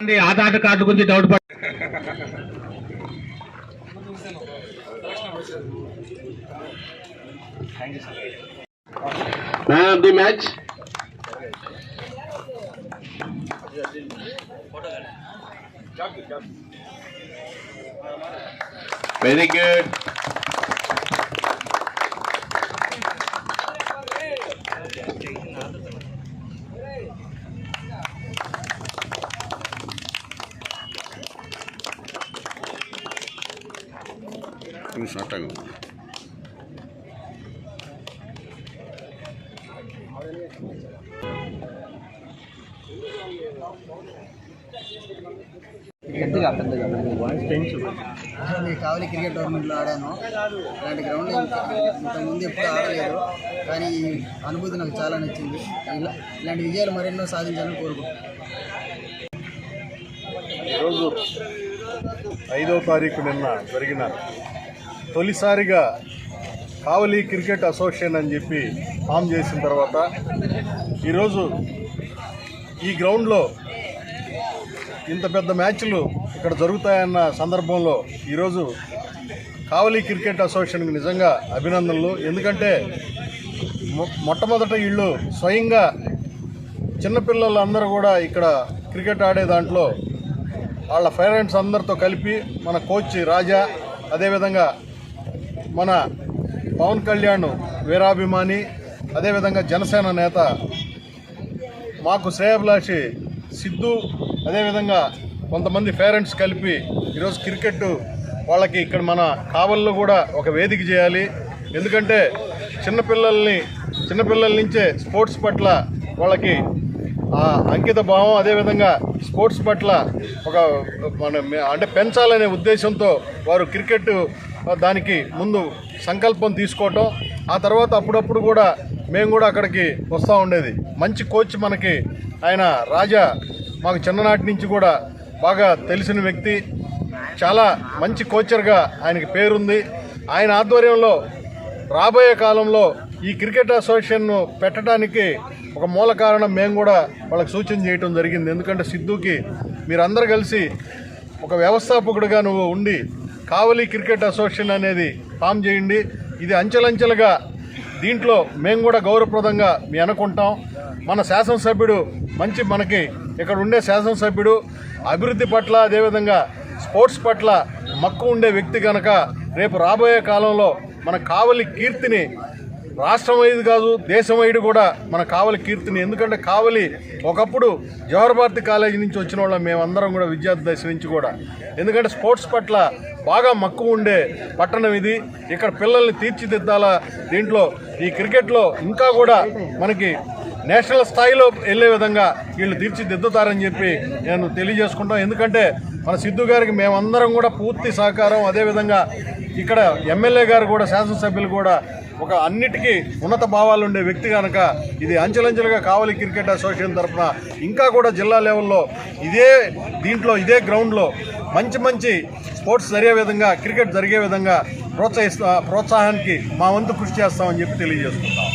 Aadhaar card గురించి doubt పడ man of the match very good కొంచెం అట్టగా ఉంది. అసలు ఈ కావలి క్రికెట్ టోర్నమెంట్లో ఆడాను. ఇలాంటి గ్రౌండ్ ఇంతకుముందు ఎప్పుడు ఆడలేదు. కానీ ఈ అనుభూతి నాకు చాలా నచ్చింది. ఇలా ఇలాంటి విజయాలు మరెన్నో సాధించాలని కోరుకుంటున్నాను. ఈరోజు ఐదో తారీఖు నిన్న జరిగిన తొలిసారిగా కావలి క్రికెట్ అసోసియేషన్ అని చెప్పి ఫామ్ చేసిన తర్వాత ఈరోజు ఈ గ్రౌండ్లో ఇంత పెద్ద మ్యాచ్లు ఇక్కడ జరుగుతాయన్న సందర్భంలో ఈరోజు కావలి క్రికెట్ అసోసియేషన్కి నిజంగా అభినందనలు. ఎందుకంటే మొ- మొట్టమొదట వీళ్ళు స్వయంగా చిన్నపిల్లలు అందరూ కూడా ఇక్కడ క్రికెట్ ఆడే దాంట్లో వాళ్ళ పేరెంట్స్ అందరితో కలిపి మన కోచ్ రాజా అదేవిధంగా మన పవన్ కళ్యాణ్ వీరాభిమాని అదేవిధంగా జనసేన నేత మాకు శ్రేయభిలాషి సిద్ధు అదేవిధంగా కొంతమంది పేరెంట్స్ కలిపి ఈరోజు క్రికెట్ వాళ్ళకి ఇక్కడ మన కావల్లో కూడా ఒక వేదిక చేయాలి. ఎందుకంటే చిన్నపిల్లల్ని చిన్నపిల్లల నుంచే స్పోర్ట్స్ పట్ల వాళ్ళకి ఆ అంకిత భావం అదేవిధంగా స్పోర్ట్స్ పట్ల ఒక మన అంటే పెంచాలనే ఉద్దేశంతో వారు క్రికెట్ దానికి ముందు సంకల్పం తీసుకోవటం ఆ తర్వాత అప్పుడప్పుడు కూడా మేము కూడా అక్కడికి వస్తూ ఉండేది. మంచి కోచ్ మనకి ఆయన రాజా మాకు చిన్ననాటి నుంచి కూడా బాగా తెలిసిన వ్యక్తి. చాలా మంచి కోచర్గా ఆయనకి పేరుంది. ఆయన ఆధ్వర్యంలో రాబోయే కాలంలో ఈ క్రికెట్ అసోసియేషన్ను పెట్టడానికి ఒక మూల కారణం మేము కూడా వాళ్ళకి సూచన చేయటం జరిగింది. ఎందుకంటే సిద్ధుకి మీరందరూ కలిసి ఒక వ్యవస్థాపకుడిగా నువ్వు ఉండి కావలి క్రికెట్ అసోసియేషన్ అనేది ఫామ్ చేయండి. ఇది అంచెలంచెలుగా దీంట్లో మేము కూడా గౌరవప్రదంగా మీ అనుకుంటాం. మన శాసనసభ్యుడు మంచి మనకి ఇక్కడ ఉండే శాసనసభ్యుడు అభివృద్ధి పట్ల అదేవిధంగా స్పోర్ట్స్ పట్ల మక్కువ ఉండే వ్యక్తి కనుక రేపు రాబోయే కాలంలో మన కావలి కీర్తిని రాష్ట్రం వైదు కాదు దేశం వైడు కూడా మన కావలి కీర్తిని. ఎందుకంటే కావలి ఒకప్పుడు జవహర్ భారతి కాలేజీ నుంచి వచ్చిన వాళ్ళం మేమందరం కూడా విద్యార్థి దశ నుంచి కూడా. ఎందుకంటే స్పోర్ట్స్ పట్ల బాగా మక్కువ ఉండే పట్టణం ఇది. ఇక్కడ పిల్లల్ని తీర్చిదిద్దాలా దీంట్లో. ఈ క్రికెట్లో ఇంకా కూడా మనకి నేషనల్ స్థాయిలో వెళ్ళే విధంగా వీళ్ళు తీర్చిదిద్దుతారని చెప్పి నేను తెలియజేసుకుంటాం. ఎందుకంటే మన సిద్ధు గారికి మేమందరం కూడా పూర్తి సహకారం. అదేవిధంగా ఇక్కడ ఎమ్మెల్యే గారు కూడా శాసనసభ్యులు కూడా ఒక అన్నిటికీ ఉన్నత భావాలు ఉండే వ్యక్తి కనుక ఇది అంచెలంచెలుగా కావలి క్రికెట్ అసోసియేషన్ తరఫున ఇంకా కూడా జిల్లా లెవెల్లో ఇదే దీంట్లో ఇదే గ్రౌండ్లో మంచి మంచి స్పోర్ట్స్ జరిగే విధంగా క్రికెట్ జరిగే విధంగా ప్రోత్సహిస్తా ప్రోత్సాహానికి మా వంతు కృషి చేస్తామని చెప్పి తెలియజేసుకుంటాం.